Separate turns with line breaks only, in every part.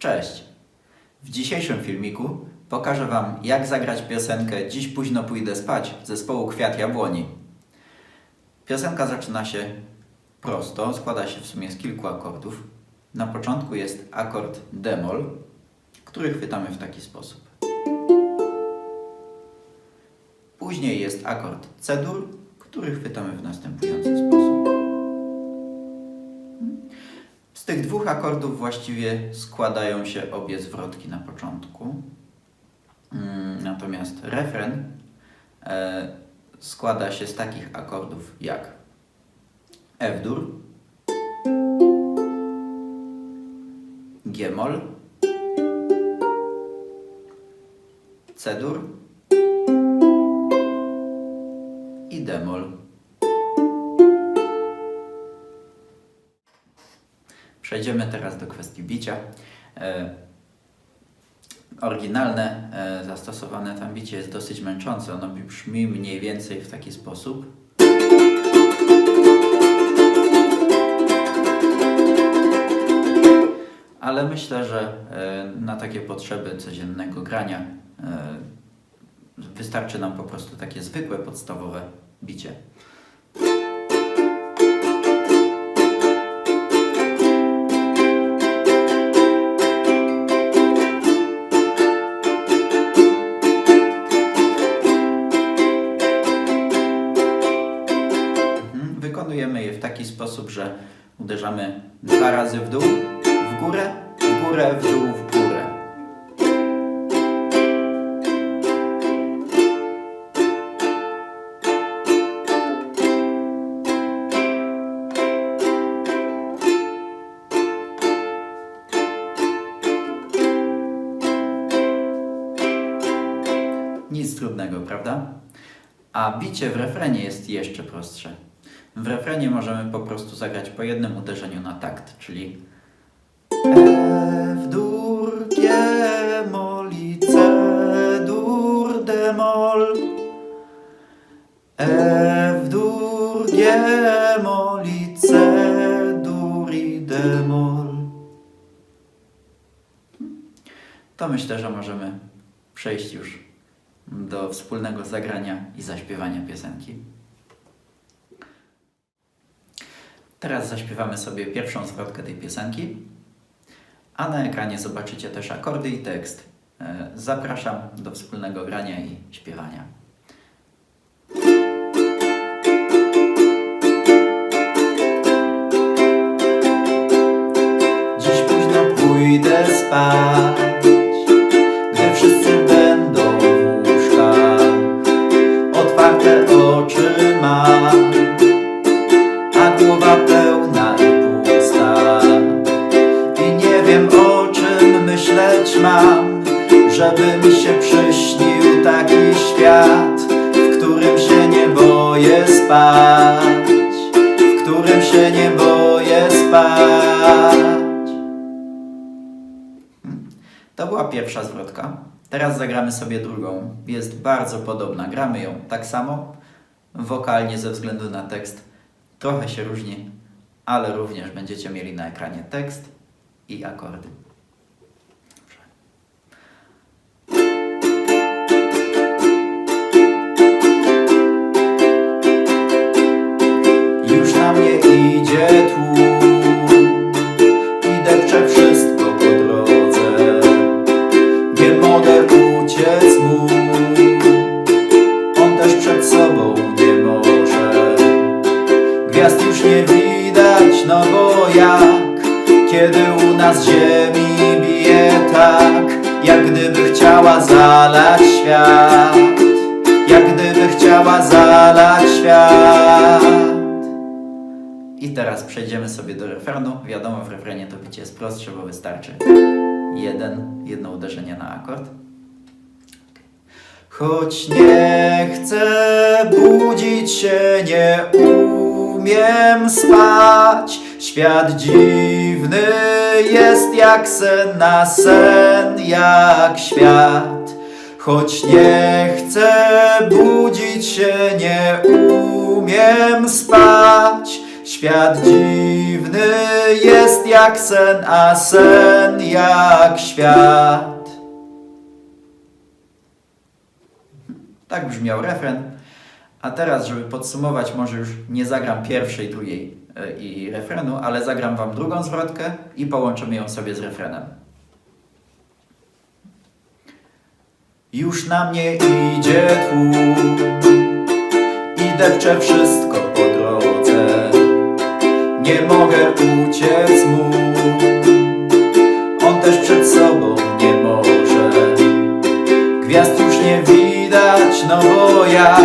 Cześć! W dzisiejszym filmiku pokażę Wam, jak zagrać piosenkę Dziś późno pójdę spać zespołu Kwiat Jabłoni. Piosenka zaczyna się prosto, składa się w sumie z kilku akordów. Na początku jest akord d-moll, który chwytamy w taki sposób. Później jest akord C-dur, który chwytamy w następujący sposób. Tych dwóch akordów właściwie składają się obie zwrotki na początku. Mm, Natomiast refren e, składa się z takich akordów jak F-dur, G-moll, C-dur i D-moll. Przejdziemy teraz do kwestii bicia. E, oryginalne, e, zastosowane tam bicie jest dosyć męczące. Ono brzmi mniej więcej w taki sposób. Ale myślę, że e, na takie potrzeby codziennego grania e, wystarczy nam po prostu takie zwykłe, podstawowe bicie. Uderzamy dwa razy w dół, w górę, w górę, w dół, w górę. Nic trudnego, prawda? A bicie w refrenie jest jeszcze prostsze. W refrenie możemy po prostu zagrać po jednym uderzeniu na takt, czyli F, dur, G, mol i C, dur, D, mol F, dur, G, mol i C, dur i D, mol To myślę, że możemy przejść już do wspólnego zagrania i zaśpiewania piosenki. Teraz zaśpiewamy sobie pierwszą zwrotkę tej piosenki, a na ekranie zobaczycie też akordy i tekst. E, Zapraszam do wspólnego grania i śpiewania. Dziś późno pójdę spać, myśleć mam, żeby mi się przyśnił taki świat, w którym się nie boję spać, w którym się nie boję spać. To była pierwsza zwrotka. Teraz zagramy sobie drugą. Jest bardzo podobna. Gramy ją tak samo, wokalnie ze względu na tekst. Trochę się różni, ale również będziecie mieli na ekranie tekst i akordy. Na mnie idzie tłum i depcze wszystko po drodze. Nie mogę uciec mu, on też przed sobą nie może. Gwiazd już nie widać, no bo jak, kiedy u nas ziemi bije tak, jak gdyby chciała zalać przejdziemy sobie do refrenu. Wiadomo, w refrenie to bicie jest prostsze, bo wystarczy jeden, jedno uderzenie na akord. Choć nie chcę budzić się, nie umiem spać. Świat dziwny jest jak sen na sen, jak świat. Choć nie chcę budzić się, nie umiem spać. Świat dziwny jest jak sen, a sen jak świat. Tak brzmiał refren. A teraz, żeby podsumować, może już nie zagram pierwszej, drugiej e, i refrenu, ale zagram wam drugą zwrotkę i połączymy ją sobie z refrenem. Już na mnie idzie tłum i depcze wszystko po drodze. Nie mogę uciec mu, on też przed sobą nie może. Gwiazd już nie widać, no bo jak?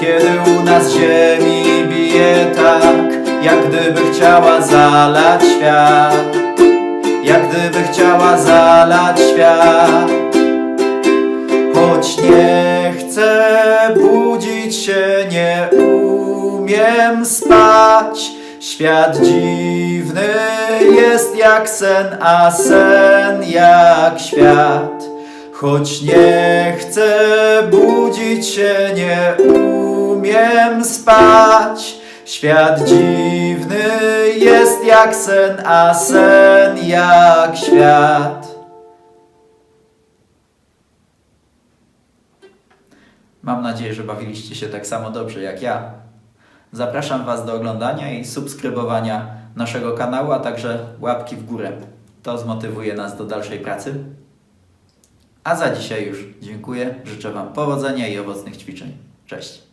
Kiedy u nas ziemi bije tak Jak gdyby chciała zalać świat. Jak gdyby chciała zalać świat. Choć nie chcę budzić się, nie umiem spać Świat dziwny jest jak sen, a sen jak świat. Choć nie chcę budzić się, nie umiem spać. Świat dziwny jest jak sen, a sen jak świat. Mam nadzieję, że bawiliście się tak samo dobrze jak ja. Zapraszam Was do oglądania i subskrybowania naszego kanału, a także łapki w górę. To zmotywuje nas do dalszej pracy. A za dzisiaj już dziękuję. Życzę Wam powodzenia i owocnych ćwiczeń. Cześć.